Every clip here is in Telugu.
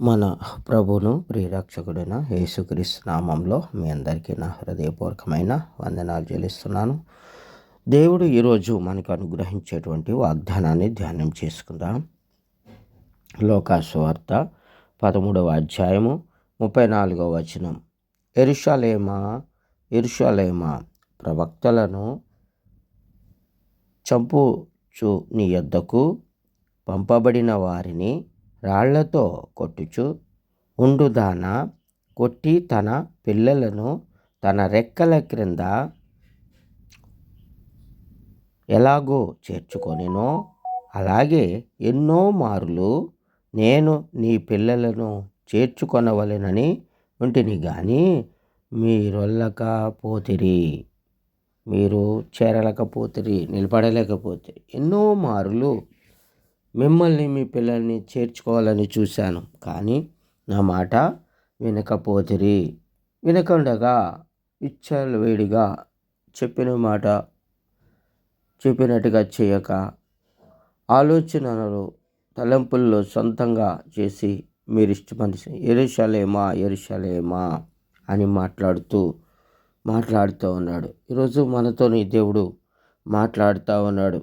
మన ప్రభును ప్రియరక్షకుడైన యేసుక్రీస్తు నామంలో మీ అందరికీ నా హృదయపూర్వకమైన వందనాలు చెల్లిస్తున్నాను. దేవుడు ఈరోజు మనకు అనుగ్రహించేటువంటి వాగ్దానాన్ని ధ్యానం చేసుకుందాం. లోకాసువార్త పదమూడవ అధ్యాయము ముప్పై నాలుగవ వచనం. ఎరుషలేమా ఎరుషలేమా ప్రవక్తలను చంపుచు నీ యొద్దకు పంపబడిన వారిని రాళ్ళతో కొట్టుచు ఉండుదాన కొట్టి తన పిల్లలను తన రెక్కల క్రింద ఎలాగో చేర్చుకొనినో అలాగే ఎన్నో మారులు నేను నీ పిల్లలను చేర్చుకొనవలెనని ఉంటిని కానీ మీరొల్లకపోతిరి. మీరు చేరలేకపోతిరి నిలబడలేకపోతే ఎన్నో మారులు మిమ్మల్ని మీ పిల్లల్ని చేర్చుకోవాలని చూశాను. కానీ నా మాట వినకపోతిరి. వినకుండగా ఇచ్చలు వేడిగా చెప్పిన మాట చెప్పినట్టుగా చేయక ఆలోచనలు తలంపుల్లో సొంతంగా చేసి మీరు ఇష్టపడి ఎరుషలేమా ఎరుషలేమా అని మాట్లాడుతూ మాట్లాడుతూ ఉన్నాడు. ఈరోజు మనతోని దేవుడు మాట్లాడుతూ ఉన్నాడు.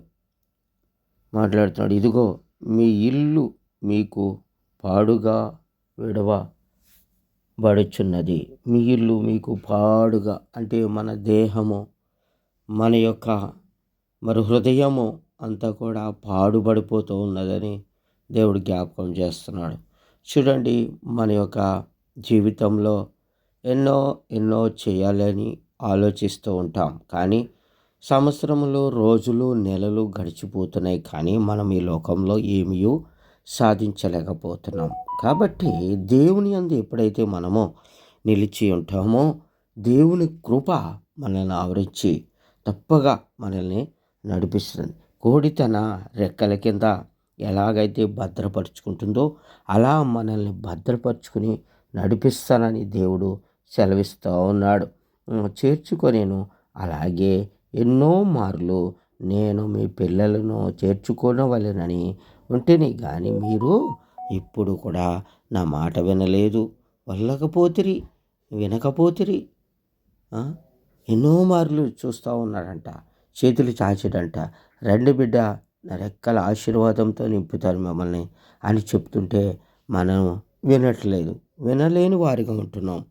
మాట్లాడుతున్నాడు. ఇదిగో మీ ఇల్లు మీకు పాడుగా విడవబడుచున్నది. మీ ఇల్లు మీకు పాడుగా అంటే మన దేహము మన యొక్క మరి హృదయము అంతా కూడా పాడుబడిపోతూ ఉన్నదని దేవుడు జ్ఞాపకం చేస్తున్నాడు. చూడండి మన యొక్క జీవితంలో ఎన్నో ఎన్నో చేయాలని ఆలోచిస్తూ ఉంటాం. కానీ సంవత్సరంలో రోజులు నెలలు గడిచిపోతున్నాయి కానీ మనం ఈ లోకంలో ఏమీ సాధించలేకపోతున్నాం. కాబట్టి దేవుని అందు ఎప్పుడైతే మనము నిలిచి ఉంటామో దేవుని కృప మనల్ని ఆవరించి తప్పగా మనల్ని నడిపిస్తుంది. కోడి తన రెక్కల కింద ఎలాగైతే భద్రపరుచుకుంటుందో అలా మనల్ని భద్రపరుచుకుని నడిపిస్తానని దేవుడు సెలవిస్తూ ఉన్నాడు. చేర్చుకొనేను అలాగే ఎన్నో మార్లు నేను మీ పిల్లలను చేర్చుకోనవలెనని ఉంటేనే కానీ మీరు ఇప్పుడు కూడా నా మాట వినలేదు. వల్లకపోతిరి వినకపోతిరి. ఎన్నో మార్లు చూస్తూ ఉన్నాడంట చేతులు చాచడంట. రెండు బిడ్డ నా రెక్కల ఆశీర్వాదంతో నింపుతారు మిమ్మల్ని అని చెప్తుంటే మనం వినట్లేదు. వినలేని వారిగా ఉంటున్నాం.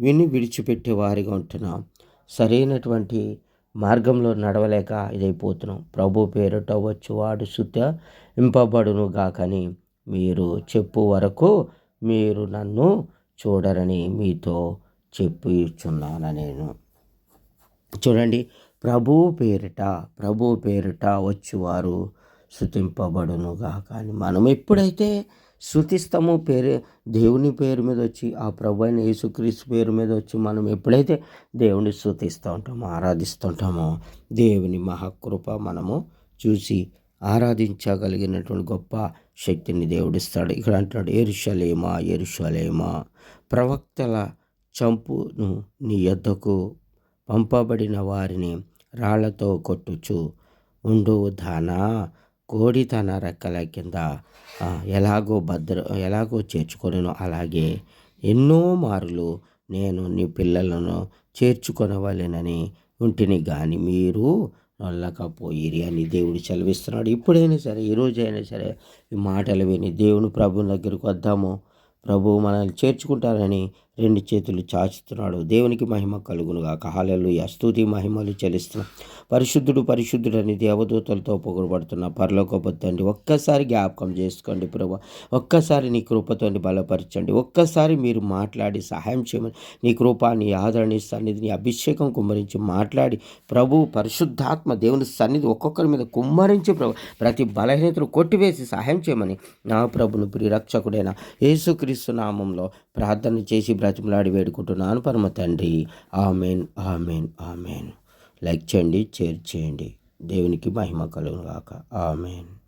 విని విడిచిపెట్టే వారిగా ఉంటున్నాం. సరైనటువంటి మార్గంలో నడవలేక ఇదైపోతున్నాం. ప్రభు పేరుట వాడు శుద్ధ ఇంపబడును గాకని మీరు చెప్పు వరకు మీరు నన్ను చూడరని మీతో చెప్పిచున్నాను నేను. చూడండి ప్రభు పేరిట ప్రభు పేరిట వచ్చువారు శుతింపబడునుగా కానీ మనం ఎప్పుడైతే శృతిస్తాము పేరు దేవుని పేరు మీద వచ్చి ఆ ప్రభు అయిన యేసుక్రీస్తు పేరు మీద వచ్చి మనం ఎప్పుడైతే దేవుని శృతిస్తూ ఉంటామో ఆరాధిస్తుంటామో దేవుని మహాకృప మనము చూసి ఆరాధించగలిగినటువంటి గొప్ప శక్తిని దేవుడిస్తాడు. ఇక్కడ అంటున్నాడు ఎరుషలేమా ఎరుషలేమా ప్రవక్తల చంపును నీ యొద్దకు పంపబడిన వారిని రాళ్ళతో కొట్టుచు ఉండు దానా కోడి తన రెక్కల కింద ఎలాగో భద్ర ఎలాగో చేర్చుకొనను. అలాగే ఎన్నో మారులు నేను నీ పిల్లలను చేర్చుకొనవలెనని ఉంటిని కానీ మీరు నొల్లకపోయిరి అని దేవుడు చదివిస్తున్నాడు ఇప్పుడైనా సరే ఈరోజైనా సరే ఈ మాటలు విని దేవుని ప్రభు దగ్గరికి వద్దాము. ప్రభు మనల్ని చేర్చుకుంటారని రెండు చేతులు చాచుతున్నాడు. దేవునికి మహిమ కలుగునుగా కహాలలు స్తుతి మహిమలు చెల్లిస్తున్నాం పరిశుద్ధుడు పరిశుద్ధుడు దేవదూతలతో పొగడబడుతున్న పరలోకపు తండ్రి ఒక్కసారి జ్ఞాపకం చేసుకోండి ప్రభు. ఒక్కసారి నీ కృపతోని బలపరచండి. ఒక్కసారి మీరు మాట్లాడి సహాయం చేయమని నీ కృప నీ ఆదరణ సన్నిధి నీ అభిషేకం కుమ్మరించి మాట్లాడి ప్రభు పరిశుద్ధాత్మ దేవుని సన్నిధి ఒక్కొక్కరి మీద కుమ్మరించి ప్రభు ప్రతి బలహీనతను కొట్టివేసి సహాయం చేయమని నా ప్రభును ప్రిరక్షకుడైన యేసుక్రీస్తు నామంలో ప్రార్థన చేసి బ్రతిమలాడి వేడుకుంటున్నాను పరమ తండ్రి. Amen amen amen. లైక్ చేయండి షేర్ చేయండి. దేవునికి మహిమ కలుగుగాక ఆమెన్.